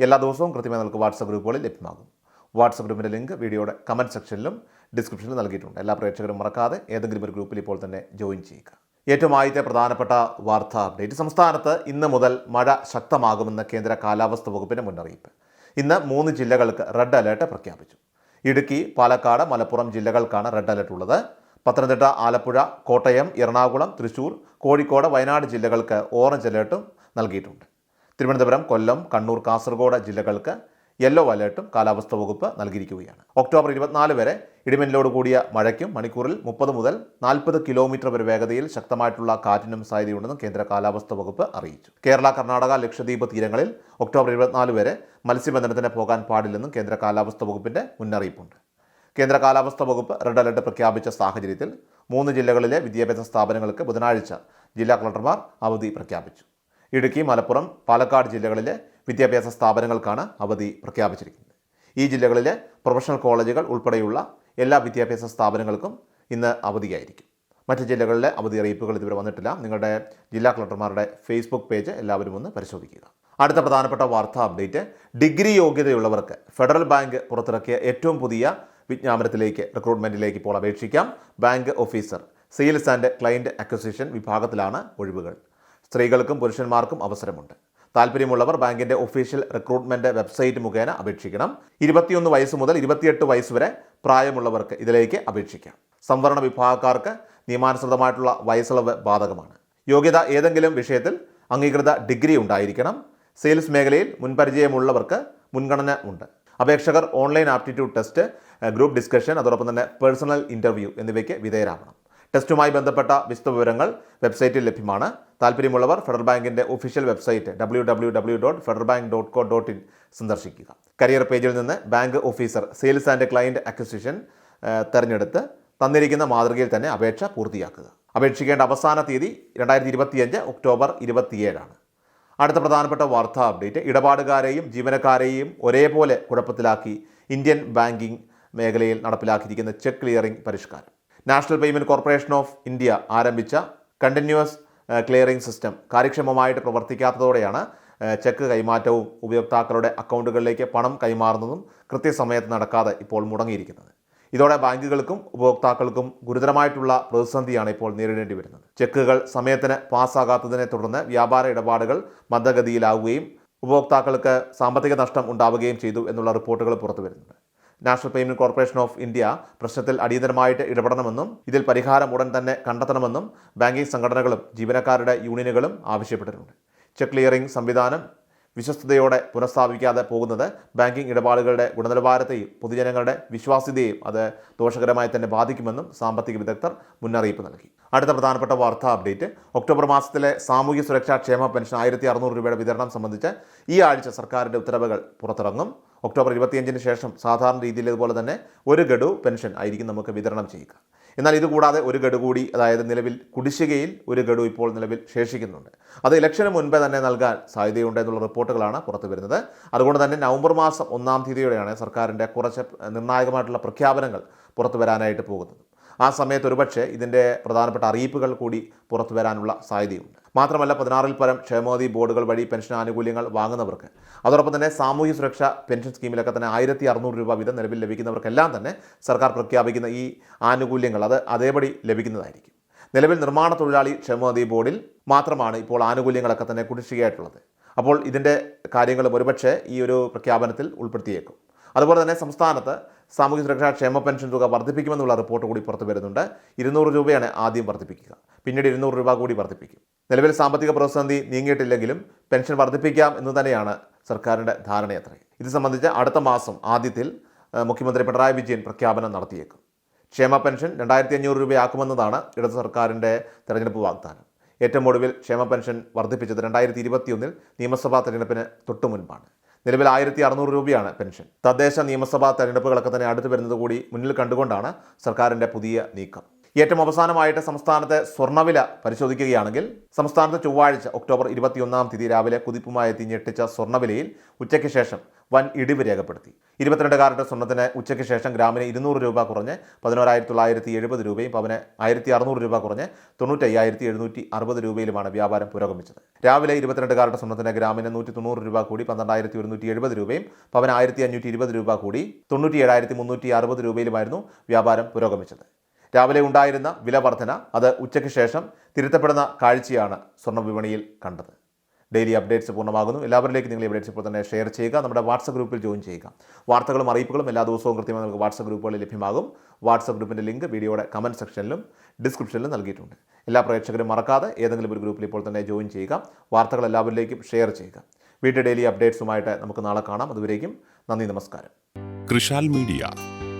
എല്ലാ ദിവസവും കൃത്യമായി നമുക്ക് വാട്സപ്പ് ഗ്രൂപ്പുകളിൽ ലഭ്യമാകും. വാട്സപ്പ് ഗ്രൂപ്പിന്റെ ലിങ്ക് വീഡിയോയുടെ കമന്റ് സെക്ഷനിലും ഡിസ്ക്രിപ്ഷനിലും നൽകിയിട്ടുണ്ട്. എല്ലാ പ്രേക്ഷകരും മറക്കാതെ ഏതെങ്കിലും ഒരു ഗ്രൂപ്പിൽ ഇപ്പോൾ തന്നെ ജോയിൻ ചെയ്യുക. ഏറ്റവും ആദ്യത്തെ പ്രധാനപ്പെട്ട വാർത്താ അപ്ഡേറ്റ്. സംസ്ഥാനത്ത് ഇന്ന് മുതൽ മഴ ശക്തമാകുമെന്ന് കേന്ദ്ര കാലാവസ്ഥ വകുപ്പിന്റെ മുന്നറിയിപ്പ്. ഇന്ന് മൂന്ന് ജില്ലകൾക്ക് റെഡ് അലേർട്ട് പ്രഖ്യാപിച്ചു. ഇടുക്കി പാലക്കാട് മലപ്പുറം ജില്ലകൾക്കാണ് റെഡ് അലേർട്ട് ഉള്ളത്. പത്തനംതിട്ട ആലപ്പുഴ കോട്ടയം എറണാകുളം തൃശൂർ കോഴിക്കോട് വയനാട് ജില്ലകൾക്ക് ഓറഞ്ച് അലേർട്ടും നൽകിയിട്ടുണ്ട്. തിരുവനന്തപുരം കൊല്ലം കണ്ണൂർ കാസർഗോഡ് ജില്ലകൾക്ക് യെല്ലോ അലേർട്ടും കാലാവസ്ഥാ വകുപ്പ് നൽകിയിരിക്കുകയാണ്. ഒക്ടോബർ ഇരുപത്തിനാല് വരെ ഇടിമിന്നലോട് കൂടിയ മഴയ്ക്കും മണിക്കൂറിൽ മുപ്പത് മുതൽ നാൽപ്പത് കിലോമീറ്റർ വരെ വേഗതയിൽ ശക്തമായിട്ടുള്ള കാറ്റിനും സാധ്യതയുണ്ടെന്നും കേന്ദ്ര കാലാവസ്ഥാ വകുപ്പ് അറിയിച്ചു. കേരള കർണാടക ലക്ഷദ്വീപ് തീരങ്ങളിൽ ഒക്ടോബർ ഇരുപത്തിനാല് വരെ മത്സ്യബന്ധനത്തിന് പോകാൻ പാടില്ലെന്നും കേന്ദ്ര കാലാവസ്ഥാ വകുപ്പിന്റെ മുന്നറിയിപ്പുണ്ട്. കേന്ദ്ര കാലാവസ്ഥാ വകുപ്പ് റെഡ് അലർട്ട് പ്രഖ്യാപിച്ച സാഹചര്യത്തിൽ മൂന്ന് ജില്ലകളിലെ വിദ്യാഭ്യാസ സ്ഥാപനങ്ങൾക്ക് ബുധനാഴ്ച ജില്ലാ കളക്ടർമാർ അവധി പ്രഖ്യാപിച്ചു. ഇടുക്കി മലപ്പുറം പാലക്കാട് ജില്ലകളിലെ വിദ്യാഭ്യാസ സ്ഥാപനങ്ങൾക്കാണ് അവധി പ്രഖ്യാപിച്ചിരിക്കുന്നത്. ഈ ജില്ലകളിലെ പ്രൊഫഷണൽ കോളേജുകൾ ഉൾപ്പെടെയുള്ള എല്ലാ വിദ്യാഭ്യാസ സ്ഥാപനങ്ങൾക്കും ഇന്ന് അവധിയായിരിക്കും. മറ്റ് ജില്ലകളിലെ അവധി അറിയിപ്പുകൾ ഇതുവരെ വന്നിട്ടില്ല. നിങ്ങളുടെ ജില്ലാ കളക്ടർമാരുടെ ഫേസ്ബുക്ക് പേജ് എല്ലാവരും ഒന്ന് പരിശോധിക്കുക. അടുത്ത പ്രധാനപ്പെട്ട വാർത്താ അപ്ഡേറ്റ്. ഡിഗ്രി യോഗ്യതയുള്ളവർക്ക് ഫെഡറൽ ബാങ്ക് പുറത്തിറക്കിയ ഏറ്റവും പുതിയ വിജ്ഞാപനത്തിലേക്ക് റിക്രൂട്ട്മെന്റിലേക്ക് ഇപ്പോൾ അപേക്ഷിക്കാം. Bank officer sales and client acquisition വിഭാഗത്തിലാണ് ഒഴിവുകൾ. സ്ത്രീകൾക്കും പുരുഷന്മാർക്കും അവസരമുണ്ട്. താല്പര്യമുള്ളവർ ബാങ്കിന്റെ ഒഫീഷ്യൽ റിക്രൂട്ട്മെന്റ് വെബ്സൈറ്റ് മുഖേന അപേക്ഷിക്കണം. ഇരുപത്തിയൊന്ന് വയസ്സ് മുതൽ ഇരുപത്തിയെട്ട് വയസ്സ് വരെ പ്രായമുള്ളവർക്ക് ഇതിലേക്ക് അപേക്ഷിക്കാം. സംവരണ വിഭാഗക്കാർക്ക് നിയമാനുസൃതമായിട്ടുള്ള വയസ്സളവ് ബാധകമാണ്. യോഗ്യത ഏതെങ്കിലും വിഷയത്തിൽ അംഗീകൃത ഡിഗ്രി ഉണ്ടായിരിക്കണം. സെയിൽസ് മേഖലയിൽ മുൻപരിചയമുള്ളവർക്ക് മുൻഗണന ഉണ്ട്. അപേക്ഷകർ online aptitude test group discussion അതോടൊപ്പം തന്നെ പേഴ്സണൽ ഇന്റർവ്യൂ എന്നിവയ്ക്ക് വിധേയരാകണം ടെസ്റ്റുമായി ബന്ധപ്പെട്ട വിശദവിവരങ്ങൾ വെബ്സൈറ്റിൽ ലഭ്യമാണ്. താല്പര്യമുള്ളവർ ഫെഡറൽ ബാങ്കിന്റെ official website W W W dot federal bank dot co dot in സന്ദർശിക്കുക. കരിയർ പേജിൽ നിന്ന് bank officer sales and client acquisition തിരഞ്ഞെടുത്ത് തന്നിരിക്കുന്ന മാതൃകയിൽ തന്നെ അപേക്ഷ പൂർത്തിയാക്കുക. അപേക്ഷിക്കേണ്ട അവസാന തീയതി രണ്ടായിരത്തി ഇരുപത്തിയഞ്ച് ഒക്ടോബർ ഇരുപത്തിയേഴാണ്. അടുത്ത പ്രധാനപ്പെട്ട വാർത്താ അപ്ഡേറ്റ് ഇടപാടുകാരെയും ജീവനക്കാരെയും ഒരേപോലെ കുഴപ്പത്തിലാക്കി ഇന്ത്യൻ ബാങ്കിംഗ് മേഖലയിൽ നടപ്പിലാക്കിയിരിക്കുന്ന ചെക്ക് ക്ലിയറിംഗ് പരിഷ്കാരം. National payment corporation of India ആരംഭിച്ച കണ്ടിന്യൂസ് ക്ലിയറിംഗ് സിസ്റ്റം കാര്യക്ഷമമായിട്ട് പ്രവർത്തിക്കാത്തതോടെയാണ് ചെക്ക് കൈമാറ്റവും ഉപയോക്താക്കളുടെ അക്കൗണ്ടുകളിലേക്ക് പണം കൈമാറുന്നതും കൃത്യസമയത്ത് നടക്കാതെ ഇപ്പോൾ മുടങ്ങിയിരിക്കുന്നത്. ഇതോടെ ബാങ്കുകൾക്കും ഉപഭോക്താക്കൾക്കും ഗുരുതരമായിട്ടുള്ള പ്രതിസന്ധിയാണ് ഇപ്പോൾ നേരിടേണ്ടി വരുന്നത്. ചെക്കുകൾ സമയത്തിന് പാസ്സാകാത്തതിനെ തുടർന്ന് വ്യാപാര ഇടപാടുകൾ മന്ദഗതിയിലാവുകയും ഉപഭോക്താക്കൾക്ക് സാമ്പത്തിക നഷ്ടം ഉണ്ടാവുകയും ചെയ്തു എന്നുള്ള റിപ്പോർട്ടുകൾ പുറത്തു വരുന്നുണ്ട് National Payment Corporation of India പ്രശ്നത്തിൽ അടിയന്തരമായിട്ട് ഇടപെടണമെന്നും ഇതിൽ പരിഹാരം ഉടൻ തന്നെ കണ്ടെത്തണമെന്നും ബാങ്കിംഗ് സംഘടനകളും ജീവനക്കാരുടെ യൂണിയനുകളും ആവശ്യപ്പെട്ടിട്ടുണ്ട്. ചെക്ക് ക്ലിയറിംഗ് സംവിധാനം വിശ്വസ്തയോടെ പുനഃസ്ഥാപിക്കാതെ പോകുന്നത് ബാങ്കിംഗ് ഇടപാടുകളുടെ ഗുണനിലവാരത്തെയും പൊതുജനങ്ങളുടെ വിശ്വാസ്യതയെയും അത് ദോഷകരമായി തന്നെ ബാധിക്കുമെന്നും സാമ്പത്തിക വിദഗ്ധർ മുന്നറിയിപ്പ് നൽകി. അടുത്ത പ്രധാനപ്പെട്ട വാർത്താ അപ്ഡേറ്റ്. ഒക്ടോബർ മാസത്തിലെ സാമൂഹ്യ സുരക്ഷാ ക്ഷേമ പെൻഷൻ ആയിരത്തി അറുന്നൂറ് രൂപയുടെ വിതരണം സംബന്ധിച്ച് ഈ ആഴ്ച സർക്കാരിന്റെ ഉത്തരവുകൾ പുറത്തിറങ്ങും. ഒക്ടോബർ ഇരുപത്തിയഞ്ചിന് ശേഷം സാധാരണ രീതിയിൽ ഇതുപോലെ തന്നെ ഒരു ഗഡു പെൻഷൻ ആയിരിക്കും നമുക്ക് വിതരണം ചെയ്യുക. എന്നാൽ ഇതുകൂടാതെ ഒരു ഗഡു കൂടി അതായത് നിലവിൽ കുടിശ്ശികയിൽ ഒരു ഗഡു ഇപ്പോൾ നിലവിൽ ശേഷിക്കുന്നുണ്ട്. അത് ഇലക്ഷന് മുൻപേ തന്നെ നൽകാൻ സാധ്യതയുണ്ട് എന്നുള്ള റിപ്പോർട്ടുകളാണ് പുറത്തു വരുന്നത്. അതുകൊണ്ട് തന്നെ നവംബർ മാസം ഒന്നാം തീയതിയോടെയാണ് സർക്കാരിന്റെ കുറച്ച് നിർണായകമായിട്ടുള്ള പ്രഖ്യാപനങ്ങൾ പുറത്തു വരാനായിട്ട് പോകുന്നത്. ആ സമയത്ത് ഒരുപക്ഷെ ഇതിന്റെ പ്രധാനപ്പെട്ട അറിയിപ്പുകൾ കൂടി പുറത്തു വരാനുള്ള സാധ്യതയുണ്ട്. മാത്രമല്ല പതിനാറിൽ പരം ക്ഷേമോദി ബോർഡുകൾ വഴി പെൻഷൻ ആനുകൂല്യങ്ങൾ വാങ്ങുന്നവർക്ക് അതോടൊപ്പം തന്നെ സാമൂഹ്യ സുരക്ഷ പെൻഷൻ സ്കീമിലൊക്കെ തന്നെ ആയിരത്തി അറുന്നൂറ് രൂപ വീതം നിലവിൽ ലഭിക്കുന്നവർക്കെല്ലാം തന്നെ സർക്കാർ പ്രഖ്യാപിക്കുന്ന ഈ ആനുകൂല്യങ്ങൾ അത് അതേപടി ലഭിക്കുന്നതായിരിക്കും. നിലവിൽ നിർമ്മാണ തൊഴിലാളി ക്ഷേമോദി ബോർഡിൽ മാത്രമാണ് ഇപ്പോൾ ആനുകൂല്യങ്ങളൊക്കെ തന്നെ കുടിശ്ശികയായിട്ടുള്ളത്. അപ്പോൾ ഇതിന്റെ കാര്യങ്ങളും ഒരുപക്ഷെ ഈ ഒരു പ്രഖ്യാപനത്തിൽ ഉൾപ്പെടുത്തിയേക്കും. അതുപോലെ തന്നെ സംസ്ഥാനത്ത് സാമൂഹ്യ സുരക്ഷാ ക്ഷേമ പെൻഷൻ തുക വർദ്ധിപ്പിക്കുമെന്നുള്ള റിപ്പോർട്ട് കൂടി പുറത്തു വരുന്നുണ്ട്. ഇരുന്നൂറ് രൂപയാണ് ആദ്യം വർദ്ധിപ്പിക്കുക. പിന്നീട് ഇരുന്നൂറ് രൂപ കൂടി വർദ്ധിപ്പിക്കും. നിലവിൽ സാമ്പത്തിക പ്രതിസന്ധി നീങ്ങിയിട്ടില്ലെങ്കിലും പെൻഷൻ വർദ്ധിപ്പിക്കാം എന്ന് തന്നെയാണ് സർക്കാരിന്റെ ധാരണയത്രേ. ഇത് സംബന്ധിച്ച് അടുത്ത മാസം ആദ്യത്തിൽ മുഖ്യമന്ത്രി പിണറായി വിജയൻ പ്രഖ്യാപനം നടത്തിയേക്കും. ക്ഷേമ പെൻഷൻ രണ്ടായിരത്തി അഞ്ഞൂറ് രൂപയാക്കുമെന്നതാണ് ഇടത് സർക്കാരിന്റെ തെരഞ്ഞെടുപ്പ് വാഗ്ദാനം. ഏറ്റവും ഒടുവിൽ ക്ഷേമ പെൻഷൻ വർദ്ധിപ്പിച്ചത് രണ്ടായിരത്തി ഇരുപത്തിയൊന്നിൽ നിയമസഭാ തെരഞ്ഞെടുപ്പിന് തൊട്ടു മുൻപാണ് നിലവിൽ ആയിരത്തി അറുന്നൂറ് രൂപയാണ് പെൻഷൻ. തദ്ദേശ നിയമസഭാ തെരഞ്ഞെടുപ്പുകളൊക്കെ തന്നെ അടുത്തു വരുന്നത് കൂടി മുന്നിൽ കണ്ടുകൊണ്ടാണ് സർക്കാരിന്റെ പുതിയ നീക്കം. ഏറ്റവും അവസാനമായിട്ട് സംസ്ഥാനത്തെ സ്വർണവില പരിശോധിക്കുകയാണെങ്കിൽ സംസ്ഥാനത്ത് ചൊവ്വാഴ്ച ഒക്ടോബർ ഇരുപത്തിയൊന്നാം തീയതി രാവിലെ കുതിപ്പുമായി എത്തി ഞെട്ടിച്ച സ്വർണവിലയിൽ ഉച്ചയ്ക്ക് ശേഷം വൻ ഇടിവ് രേഖപ്പെടുത്തി. ഇരുപത്തിരണ്ട് കാരറ്റ് സ്വർണത്തിന് ഉച്ചയ്ക്ക് ശേഷം ഗ്രാമിന് ഇരുന്നൂറ് രൂപ കുറഞ്ഞ് പതിനോരായിരത്തി തൊള്ളായിരത്തി എഴുപത് രൂപയും പവന് ആയിരത്തി അറുന്നൂറ് രൂപ കുറഞ്ഞ് തൊണ്ണൂറ്റി അയ്യായിരത്തി എഴുന്നൂറ്റി അറുപത് രൂപയിലുമാണ് വ്യാപാരം പുരോഗമിച്ചത്. രാവിലെ ഇരുപത്തിരണ്ട് കാരറ്റ് സ്വർണത്തിന് ഗ്രാമിന് നൂറ്റി തൊണ്ണൂറ് രൂപ കൂടി പന്ത്രണ്ടായിരത്തി ഒരുന്നൂറ്റി എഴുപത് രൂപയും പവന് ആയിരത്തി അഞ്ഞൂറ്റി ഇരുപത് രൂപ കൂടി തൊണ്ണൂറ്റി ഏഴായിരത്തി മുന്നൂറ്റി അറുപത് രൂപയിലുമായിരുന്നു വ്യാപാരം പുരോഗമിച്ചത്. രാവിലെ ഉണ്ടായിരുന്ന വില വർധന അത് ഉച്ചയ്ക്ക് ശേഷം തിരുത്തപ്പെടുന്ന കാഴ്ചയാണ് സ്വർണ വിപണിയിൽ കണ്ടത്. ഡെയിലി അപ്ഡേറ്റ്സ് പൂർണമാകുന്നു. എല്ലാവരിലേക്ക് നിങ്ങൾ അപ്ഡേറ്റ്സ് ഇപ്പോൾ തന്നെ ഷെയർ ചെയ്യുക. നമ്മുടെ വാട്സപ്പ് ഗ്രൂപ്പിൽ ജോയിൻ ചെയ്യുക. വാർത്തകളും അറിയിപ്പുകളും എല്ലാ ദിവസവും കൃത്യമായി നമുക്ക് വാട്സപ്പ് ഗ്രൂപ്പുകളിൽ ലഭ്യമാകും. വാട്സപ്പ് ഗ്രൂപ്പിന്റെ ലിങ്ക് വീഡിയോയുടെ കമന്റ് സെക്ഷനിലും ഡിസ്ക്രിപ്ഷനിലും നൽകിയിട്ടുണ്ട്. എല്ലാ പ്രേക്ഷകരും മറക്കാതെ ഏതെങ്കിലും ഒരു ഗ്രൂപ്പിൽ ഇപ്പോൾ തന്നെ ജോയിൻ ചെയ്യുക. വാർത്തകൾ എല്ലാവരിലേക്കും ഷെയർ ചെയ്യുക. വീട്ടിൽ ഡെയിലി അപ്ഡേറ്റ്സുമായിട്ട് നമുക്ക് നാളെ കാണാം. അതുവരേക്കും നന്ദി നമസ്കാരം. കൃഷാൽ മീഡിയ